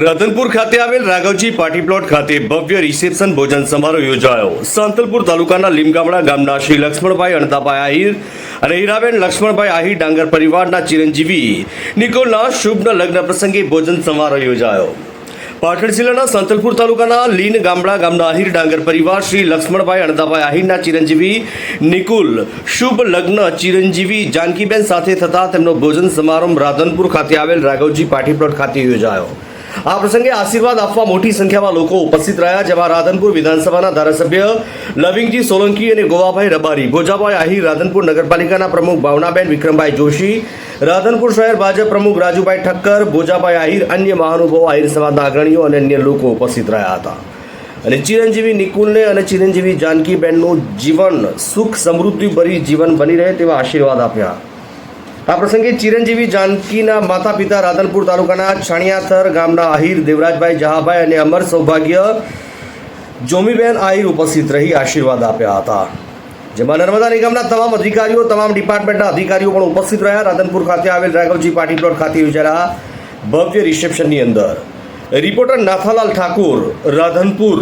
રતનપુર ખાતે આવેલ Raghavji party plot ખાતે ભવ્ય રિસેપ્શન ભોજન સમારોહ યોજાયો. સાંતલપુર તાલુકાના લીમગામડા ગામના શ્રી લક્ષ્મણભાઈ અણતાભાઈ આહિર અને હીરાબેન લક્ષ્મણભાઈ આહિર ડાંગર પરિવારના ચિરંજીવી નિકોલના શુભ લગ્ન પ્રસંગે ભોજન સમારોહ યોજાયો. પાટણ જિલ્લાના સંતલપુર તાલુકાના લીન ગામડા ગામના આહિર ડાંગર પરિવાર શ્રી લક્ષ્મણભાઈ અણદાભાઈ આહિરના ચિરંજીવી નિકુલ શુભ લગ્ન ચિરંજીવી જાનકીબેન સાથે થતા તેમનો ભોજન સમારંભ રાધનપુર ખાતે આવેલ રાઘવજી પાર્ટી પ્લોટ ખાતે યોજાયો. આ પ્રસંગે આશીર્વાદ આપવા મોટી સંખ્યામાં લોકો ઉપસ્થિત રહ્યા, જેમાં રાધનપુર વિધાનસભાના ધારાસભ્ય લવિંગજી સોલંકી અને ગોવાભાઈ રબારી ભોજાભાઈ આહિર, રાધનપુર નગરપાલિકાના પ્રમુખ ભાવનાબેન, વિક્રમભાઈ જોશી, રાધનપુર શહેર ભાજપ પ્રમુખ રાજુભાઈ ઠક્કર ભોજાભાઈ આહિર, અન્ય મહાનુભાવો, આહિર સમાજના અગ્રણીઓ અને અન્ય લોકો ઉપસ્થિત રહ્યા હતા. અને ચિરંજીવી નિકુલને અને ચિરંજીવી જાનકીબેનનું જીવન, સુખ સમૃદ્ધિભરી જીવન બની રહે તેવા આશીર્વાદ આપ્યા. આ પ્રસંગે ચિરંજીવી જાનકીના માતા પિતા રાધનપુર તાલુકાના છાણિયાથર ગામના આહિર દેવરાજભાઈ જહાભાઈ અને અમર સૌભાગ્ય જોમીબેન આહિર ઉપસ્થિત રહી આશીર્વાદ આપ્યા હતા. જેમાં નર્મદા નિગમના તમામ અધિકારીઓ, તમામ ડિપાર્ટમેન્ટના અધિકારીઓ પણ ઉપસ્થિત રહ્યા. રાધનપુર ખાતે આવેલ રાઘવજી પાર્ટી પ્લોટ ખાતે યોજાયેલા ભવ્ય રિસેપ્શનની અંદર. રિપોર્ટર નાથાલાલ ઠાકુર, રાધનપુર